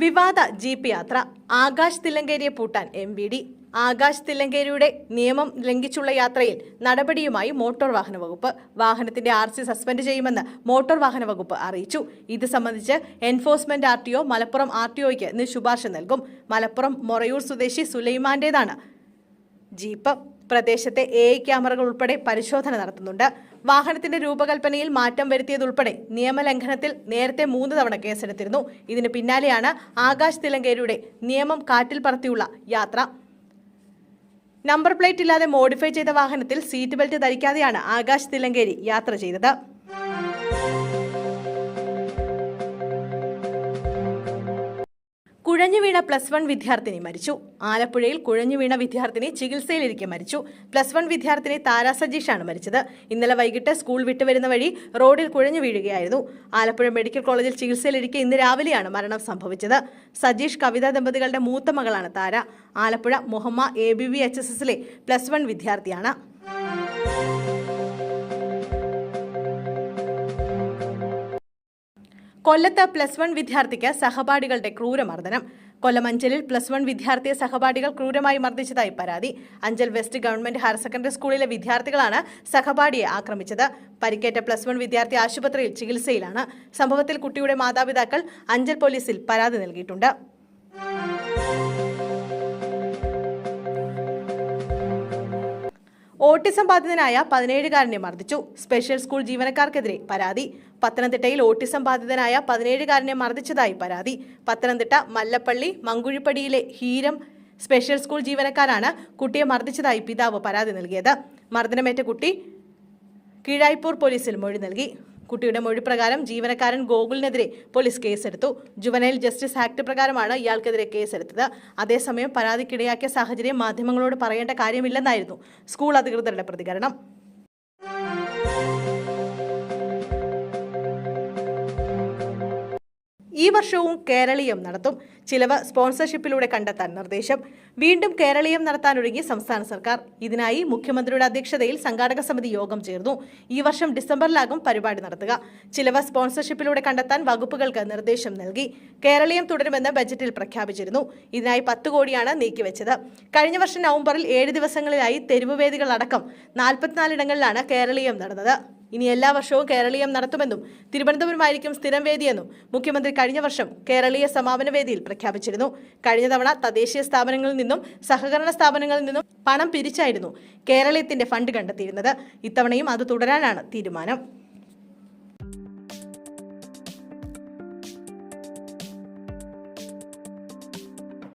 വിവാദ ജീപ്പ് യാത്ര. ആകാശ് തില്ലങ്കേരിയെ പൂട്ടാൻ എം വി ഡി. ആകാശ് തില്ലങ്കേരിയുടെ നിയമം ലംഘിച്ചുള്ള യാത്രയിൽ നടപടിയുമായി മോട്ടോർ വാഹന വകുപ്പ്. വാഹനത്തിന്റെ ആർ സി സസ്പെൻഡ് ചെയ്യുമെന്ന് മോട്ടോർ വാഹന വകുപ്പ് അറിയിച്ചു. ഇത് സംബന്ധിച്ച് enforcement R T O Malappuram R T ഇന്ന് ശുപാർശ നൽകും. മലപ്പുറം മൊറയൂർ സ്വദേശി സുലൈമാന്റേതാണ് ജീപ്പ്. പ്രദേശത്തെ എ ഐ ക്യാമറകൾ ഉൾപ്പെടെ പരിശോധന നടത്തുന്നുണ്ട്. വാഹനത്തിന്റെ രൂപകൽപ്പനയിൽ മാറ്റം വരുത്തിയതുൾപ്പെടെ നിയമലംഘനത്തിൽ നേരത്തെ മൂന്ന് തവണ കേസെടുത്തിരുന്നു. ഇതിന് പിന്നാലെയാണ് ആകാശ് തിലങ്കേരിയുടെ നിയമം കാറ്റിൽ പറത്തിയുള്ള യാത്ര. നമ്പർ പ്ലേറ്റ് ഇല്ലാതെ മോഡിഫൈ ചെയ്ത വാഹനത്തിൽ സീറ്റ് ബെൽറ്റ് ധരിക്കാതെയാണ് ആകാശ് തിലങ്കേരി യാത്ര ചെയ്തത്. കുഴഞ്ഞു വീണ പ്ലസ് വൺ വിദ്യാർത്ഥിനി മരിച്ചു. ആലപ്പുഴയിൽ കുഴഞ്ഞു വീണ വിദ്യാർത്ഥിനി ചികിത്സയിലിരിക്കെ മരിച്ചു. പ്ലസ് വൺ വിദ്യാർത്ഥിനി താര സജീഷാണ് മരിച്ചത്. ഇന്നലെ വൈകിട്ട് സ്കൂൾ വിട്ടുവരുന്ന വഴി റോഡിൽ കുഴഞ്ഞു വീഴുകയായിരുന്നു ആലപ്പുഴ മെഡിക്കൽ കോളേജിൽ ചികിത്സയിലിരിക്കെ ഇന്ന് രാവിലെയാണ് മരണം സംഭവിച്ചത്. സജീഷ് കവിത ദമ്പതികളുടെ മൂത്ത മകളാണ് Thara. Alappuzha Muhamma A B V H S എസിലെ പ്ലസ് വൺ വിദ്യാർത്ഥിയാണ്. കൊല്ലത്ത് പ്ലസ് വൺ വിദ്യാർത്ഥിക്ക് സഹപാഠികളുടെ ക്രൂരമർദ്ദനം. കൊല്ലം അഞ്ചലിൽ പ്ലസ് വൺ വിദ്യാർത്ഥിയെ സഹപാഠികൾ ക്രൂരമായി മർദ്ദിച്ചതായി പരാതി. Anchal west government higher secondary സ്കൂളിലെ വിദ്യാർത്ഥികളാണ് സഹപാഠിയെ ആക്രമിച്ചത്. പരിക്കേറ്റ പ്ലസ് വൺ വിദ്യാർത്ഥി ആശുപത്രിയിൽ ചികിത്സയിലാണ്. സംഭവത്തിൽ കുട്ടിയുടെ മാതാപിതാക്കൾ അഞ്ചൽ പോലീസിൽ പരാതി നൽകിയിട്ടുണ്ട്. ഓട്ടിസം ബാധിതനായ പതിനേഴുകാരനെ മർദ്ദിച്ചു. സ്പെഷ്യൽ സ്കൂൾ ജീവനക്കാർക്കെതിരെ പരാതി. പത്തനംതിട്ടയിൽ ഓട്ടിസം ബാധിതനായ പതിനേഴുകാരനെ മർദ്ദിച്ചതായി പരാതി. പത്തനംതിട്ട മല്ലപ്പള്ളി മങ്കുഴിപ്പടിയിലെ ഹീരം സ്പെഷ്യൽ സ്കൂൾ ജീവനക്കാരാണ് കുട്ടിയെ മർദ്ദിച്ചതായി പിതാവ് പരാതി നൽകിയത്. മർദ്ദനമേറ്റ കുട്ടി കീഴായ്പൂർ പോലീസിൽ മൊഴി നൽകി. കുട്ടിയുടെ മൊഴി പ്രകാരം ജീവനക്കാരൻ ഗോകുലിനെതിരെ പോലീസ് കേസെടുത്തു. ജുവനൈൽ ജസ്റ്റിസ് ആക്ട് പ്രകാരമാണ് ഇയാൾക്കെതിരെ കേസെടുത്തത്. അതേസമയം പരാതിക്കിടയാക്കിയ സാഹചര്യം മാധ്യമങ്ങളോട് പറയേണ്ട കാര്യമില്ലെന്നായിരുന്നു സ്കൂൾ അധികൃതരുടെ പ്രതികരണം. ഈ വർഷവും കേരളീയം നടത്തും. ചിലവ് സ്പോൺസർഷിപ്പിലൂടെ കണ്ടെത്താൻ നിർദ്ദേശം. വീണ്ടും കേരളീയം നടത്താനൊരുങ്ങി സംസ്ഥാന സർക്കാർ. ഇതിനായി മുഖ്യമന്ത്രിയുടെ അധ്യക്ഷതയിൽ സംഘാടക സമിതി യോഗം ചേർന്നു. ഈ വർഷം ഡിസംബറിലാകും പരിപാടി നടത്തുക. ചിലവ് സ്പോൺസർഷിപ്പിലൂടെ കണ്ടെത്താൻ വകുപ്പുകൾക്ക് നിർദ്ദേശം നൽകി. കേരളീയം തുടരുമെന്ന് ബജറ്റിൽ പ്രഖ്യാപിച്ചിരുന്നു. ഇതിനായി പത്ത് കോടിയാണ് നീക്കിവെച്ചത്. കഴിഞ്ഞ വർഷം നവംബറിൽ ഏഴ് ദിവസങ്ങളിലായി തെരുവുവേദികളടക്കം നാൽപ്പത്തിനാലിടങ്ങളിലാണ് കേരളീയം നടന്നത്. ഇനി എല്ലാ വർഷവും കേരളീയം നടത്തുമെന്നും തിരുവനന്തപുരമായിരിക്കും സ്ഥിരം വേദിയെന്നും മുഖ്യമന്ത്രി കഴിഞ്ഞ വർഷം കേരളീയ സമാപന വേദിയിൽ പ്രഖ്യാപിച്ചിരുന്നു. കഴിഞ്ഞ തവണ തദ്ദേശീയ സ്ഥാപനങ്ങളിൽ നിന്നും സഹകരണ സ്ഥാപനങ്ങളിൽ നിന്നും പണം പിരിച്ചായിരുന്നു കേരളീയത്തിന്റെ ഫണ്ട് കണ്ടെത്തിയിരുന്നത്. ഇത്തവണയും അത് തുടരാനാണ് തീരുമാനം.